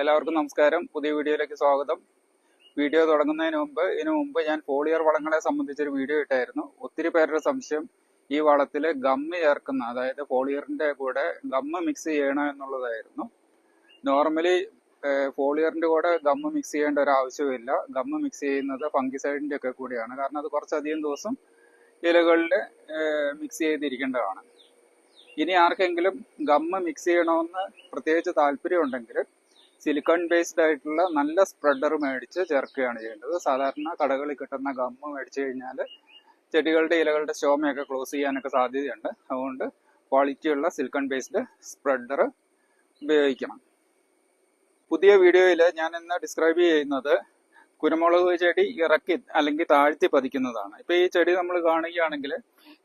എല്ലാവർക്കും നമസ്കാരം. പുതിയ വീഡിയോയിലേക്ക് സ്വാഗതം. വീഡിയോ തുടങ്ങുന്നതിന് മുമ്പ് ഇതിനു മുമ്പ് ഞാൻ ഫോളിയർ വളങ്ങളെ സംബന്ധിച്ചൊരു വീഡിയോ ഇട്ടായിരുന്നു. ഒത്തിരി പേരുടെ സംശയം ഈ വളത്തിൽ ഗമ്മ് ചേർക്കുന്ന അതായത് ഫോളിയറിന്റെ കൂടെ ഗമ്മ് മിക്സ് ചെയ്യണോ എന്നുള്ളതായിരുന്നു. നോർമലി ഫോളിയറിന്റെ കൂടെ ഗമ്മ് മിക്സ് ചെയ്യേണ്ട ഒരു ആവശ്യമില്ല ഗമ്മ് മിക്സ് ചെയ്യുന്നത് ഫംഗിസൈഡിന്റെ ഒക്കെ കൂടിയാണ്. കാരണം അത് കുറച്ചധികം ദിവസം ഇലകളിൽ മിക്സ് ചെയ്തിരിക്കേണ്ടതാണ്. ഇനി ആർക്കെങ്കിലും ഗമ്മ് മിക്സ് ചെയ്യണമെന്ന് പ്രത്യേകിച്ച് താല്പര്യം ഉണ്ടെങ്കിൽ സിലിക്കൺ ബേസ്ഡ് ആയിട്ടുള്ള നല്ല സ്പ്രെഡർ മേടിച്ച് ചേർക്കുകയാണ് ചെയ്യേണ്ടത്. സാധാരണ കടകളിൽ കിട്ടുന്ന ഗമ്മ് മേടിച്ചു കഴിഞ്ഞാൽ ചെടികളുടെ ഇലകളുടെ സ്റ്റോമയൊക്കെ ക്ലോസ് ചെയ്യാനൊക്കെ സാധ്യതയുണ്ട്. അതുകൊണ്ട് ക്വാളിറ്റിയുള്ള സിലിക്കൺ ബേസ്ഡ് സ്പ്രെഡർ ഉപയോഗിക്കണം. പുതിയ വീഡിയോയിൽ ഞാൻ ഇന്ന് ഡിസ്ക്രൈബ് ചെയ്യുന്നത് കുരുമുളക് ചെടി ഇറക്കി അല്ലെങ്കിൽ താഴ്ത്തി പതിക്കുന്നതാണ്. ഇപ്പൊ ഈ ചെടി നമ്മൾ കാണുകയാണെങ്കിൽ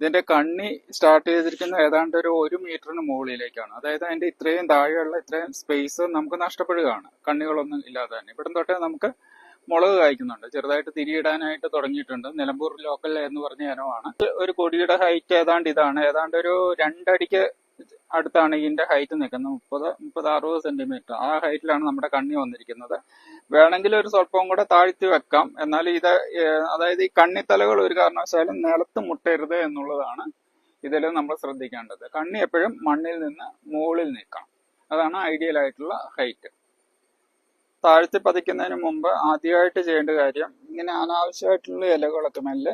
ഇതിന്റെ കണ്ണി സ്റ്റാർട്ട് ചെയ്തിരിക്കുന്ന ഏതാണ്ട് ഒരു ഒരു മീറ്ററിന് മുകളിലേക്കാണ്. അതായത് അതിന്റെ ഇത്രയും താഴെയുള്ള ഇത്രയും സ്പേസ് നമുക്ക് നഷ്ടപ്പെടുകയാണ്. കണ്ണികളൊന്നും ഇല്ലാതെ തന്നെ. ഇവിടം തൊട്ടേ നമുക്ക് മുളക് കായ്ക്കുന്നുണ്ട്. ചെറുതായിട്ട് തിരിയിടാനായിട്ട് തുടങ്ങിയിട്ടുണ്ട്. നിലമ്പൂർ ലോക്കൽ എന്ന് പറഞ്ഞ ഇനമാണ്. ഒരു കൊടിയുടെ ഹൈറ്റ് ഏതാണ്ട് ഇതാണ്. ഏതാണ്ട് ഒരു രണ്ടടിക്ക് അടുത്താണ് ഇതിന്റെ ഹൈറ്റ് നിൽക്കുന്നത്. മുപ്പത് മുപ്പത് അറുപത് സെന്റിമീറ്റർ ആ ഹൈറ്റിലാണ് നമ്മുടെ കണ്ണി വന്നിരിക്കുന്നത്. വേണമെങ്കിൽ ഒരു സ്വല്പം കൂടെ താഴ്ത്തി വെക്കാം. എന്നാൽ ഇത് അതായത് ഈ കണ്ണിത്തലകൾ ഒരു കാരണവശാലും നിലത്ത് മുട്ടരുത് എന്നുള്ളതാണ് ഇതിൽ നമ്മൾ ശ്രദ്ധിക്കേണ്ടത്. കണ്ണി എപ്പോഴും മണ്ണിൽ നിന്ന് മുകളിൽ നിൽക്കണം. അതാണ് ഐഡിയൽ ആയിട്ടുള്ള ഹൈറ്റ് താഴ്ത്തി പതിക്കുന്നതിന് മുമ്പ് ആദ്യമായിട്ട് ചെയ്യേണ്ട കാര്യം ഇങ്ങനെ അനാവശ്യമായിട്ടുള്ള ഇലകളൊക്കെ മെല്ലെ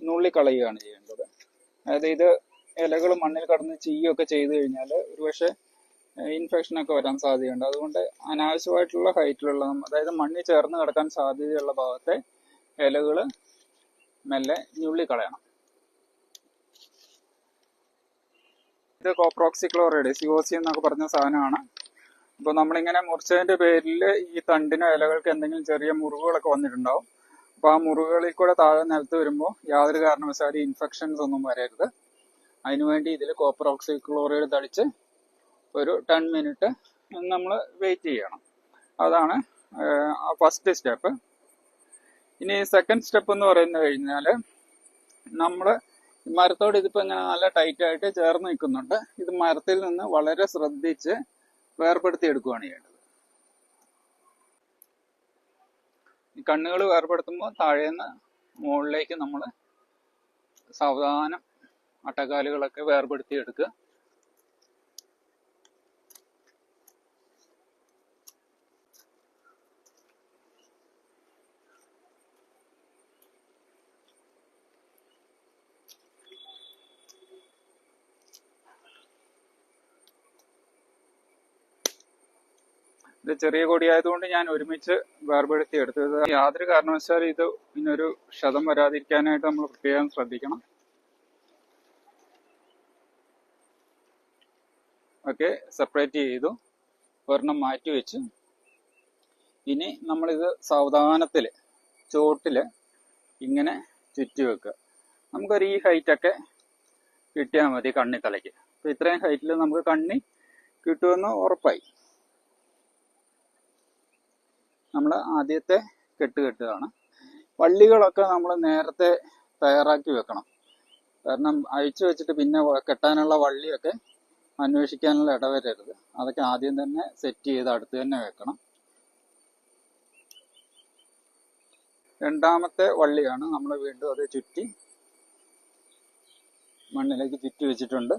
നുള്ളിക്കളയുകയാണ് ചെയ്യേണ്ടത്. അതായത് ഇത് ഇലകൾ മണ്ണിൽ കടന്ന് ചീയൊക്കെ ചെയ്തു കഴിഞ്ഞാൽ ഒരുപക്ഷെ ഇൻഫെക്ഷൻ ഒക്കെ വരാൻ സാധ്യതയുണ്ട്. അതുകൊണ്ട് അനാവശ്യമായിട്ടുള്ള ഹൈറ്റിലുള്ള അതായത് മണ്ണിൽ ചേർന്ന് കിടക്കാൻ സാധ്യതയുള്ള ഭാഗത്തെ ഇലകൾ മെല്ലെ ഞുള്ളിക്കളയണം. ഇത് കോപ്രോക്സിക്ലോറൈഡ് സിഒസി എന്നൊക്കെ പറഞ്ഞ സാധനമാണ്. അപ്പോൾ നമ്മളിങ്ങനെ മുറിച്ചതിന്റെ പേരിൽ ഈ തണ്ടിനോ ഇലകൾക്ക് എന്തെങ്കിലും ചെറിയ മുറിവുകളൊക്കെ വന്നിട്ടുണ്ടാവും. അപ്പോൾ ആ മുറിവുകളിൽ കൂടെ താഴെ നിലത്ത് വരുമ്പോൾ യാതൊരു കാരണവശാലും ഇൻഫെക്ഷൻസ് ഒന്നും വരരുത്. അതിനുവേണ്ടി ഇതിൽ കോപ്പർ ഓക്സൈഡ് ക്ലോറൈഡ് തളിച്ച് ഒരു ടെൻ മിനിറ്റ് നമ്മൾ വെയിറ്റ് ചെയ്യണം. അതാണ് ഫസ്റ്റ് സ്റ്റെപ്പ് ഇനി സെക്കൻഡ് സ്റ്റെപ്പ് എന്ന് പറയുന്നത് കഴിഞ്ഞാൽ നമ്മൾ മരത്തോട് ഇതിപ്പോൾ ഇങ്ങനെ നല്ല ടൈറ്റ് ആയിട്ട് ചേർന്ന് നിൽക്കുന്നുണ്ട്. ഇത് മരത്തിൽ നിന്ന് വളരെ ശ്രദ്ധിച്ച് വേർപെടുത്തി എടുക്കുകയാണ് ചെയ്യേണ്ടത്. കണ്ണുകൾ വേർപെടുത്തുമ്പോൾ താഴേന്ന് മുകളിലേക്ക് നമ്മൾ സാവധാനം അട്ടക്കാലുകളൊക്കെ വേർപെടുത്തി എടുക്കുക ഇത് ചെറിയ കൊടിയായതുകൊണ്ട് ഞാൻ ഒരുമിച്ച് വേർപെടുത്തി എടുത്തത് യാതൊരു കാരണവശാലും ഇത് ഇന്നൊരു ക്ഷതം വരാതിരിക്കാനായിട്ട് നമ്മൾ പ്രത്യേകം ശ്രദ്ധിക്കണം. ഒക്കെ സെപ്പറേറ്റ് ചെയ്തു ഒരെണ്ണം മാറ്റി വെച്ച്. ഇനി നമ്മളിത് സാവധാനത്തിൽ ചോട്ടിൽ ഇങ്ങനെ ചുറ്റി വെക്കുക. നമുക്കൊരു ഈ ഹൈറ്റൊക്കെ കിട്ടിയാൽ മതി കണ്ണി തലയ്ക്ക് അപ്പം ഇത്രയും ഹൈറ്റിൽ നമുക്ക് കണ്ണി കിട്ടുമെന്ന് ഉറപ്പായി. നമ്മൾ ആദ്യത്തെ കെട്ട് കെട്ടുകയാണ് വള്ളികളൊക്കെ നമ്മൾ നേരത്തെ തയ്യാറാക്കി വെക്കണം. കാരണം അഴിച്ചു വെച്ചിട്ട് പിന്നെ കെട്ടാനുള്ള വള്ളിയൊക്കെ അന്വേഷിക്കാനുള്ള ഇടവരരുത്. അതൊക്കെ ആദ്യം തന്നെ സെറ്റ് ചെയ്ത് അടുത്ത് തന്നെ വെക്കണം. രണ്ടാമത്തെ വള്ളിയാണ് നമ്മൾ വീണ്ടും അത് ചുറ്റി മണ്ണിലേക്ക് ചുറ്റി വെച്ചിട്ടുണ്ട്.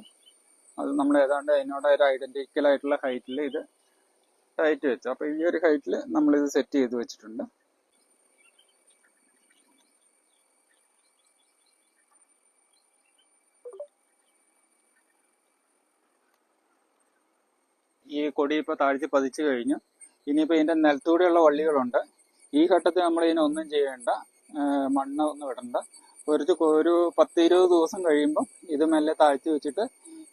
അത് നമ്മൾ ഏതാണ്ട് അതിനോട് ഒരു ഐഡന്റിക്കൽ ആയിട്ടുള്ള ഹൈറ്റിൽ ഇത് ടൈറ്റ് വെച്ചു. അപ്പോൾ ഈ ഒരു ഹൈറ്റിൽ നമ്മൾ ഇത് സെറ്റ് ചെയ്ത് വെച്ചിട്ടുണ്ട്. ഈ കൊടി ഇപ്പൊ താഴ്ത്തി പതിച്ചു കഴിഞ്ഞു. ഇനിയിപ്പോ ഇതിന്റെ നിലത്തൂടെയുള്ള വള്ളികളുണ്ട്. ഈ ഘട്ടത്തിൽ നമ്മൾ ഇതിനൊന്നും ചെയ്യേണ്ട മണ്ണ് ഒന്നും ഇടണ്ട. ഒരു ഒരു പത്ത് ഇരുപത് ദിവസം കഴിയുമ്പോൾ ഇത് മെല്ലെ താഴ്ത്തി വെച്ചിട്ട്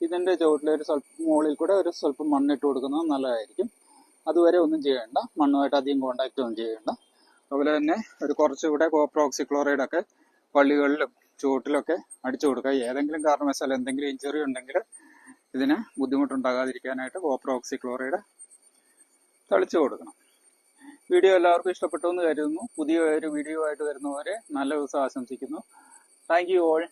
ഇതിന്റെ ചുവട്ടിൽ ഒരു സ്വല്പം മുകളിൽ കൂടെ ഒരു സ്വല്പം മണ്ണിട്ട് കൊടുക്കുന്നത് നല്ലതായിരിക്കും. അതുവരെ ഒന്നും ചെയ്യേണ്ട മണ്ണുമായിട്ട് അധികം കോണ്ടാക്ട് ഒന്നും ചെയ്യേണ്ട. അതുപോലെ തന്നെ ഒരു കുറച്ചുകൂടെ കോപ്രോക്സിക്ലോറൈഡ് ഒക്കെ പള്ളികളിലും ചുവട്ടിലൊക്കെ അടിച്ചു കൊടുക്കുക. ഏതെങ്കിലും കാരണവശാൽ എന്തെങ്കിലും ഇഞ്ചുറി ഉണ്ടെങ്കിൽ ഇതിന് ബുദ്ധിമുട്ടുണ്ടാകാതിരിക്കാനായിട്ട് കോപ്പർ ഓക്സിക്ലോറൈഡ് തളിച്ചു കൊടുക്കണം. വീഡിയോ എല്ലാവർക്കും ഇഷ്ടപ്പെട്ടു എന്ന് കരുതുന്നു. പുതിയ ഒരു വീഡിയോ ആയിട്ട് വരുന്നവരെ നല്ല ദിവസം ആശംസിക്കുന്നു. Thank you all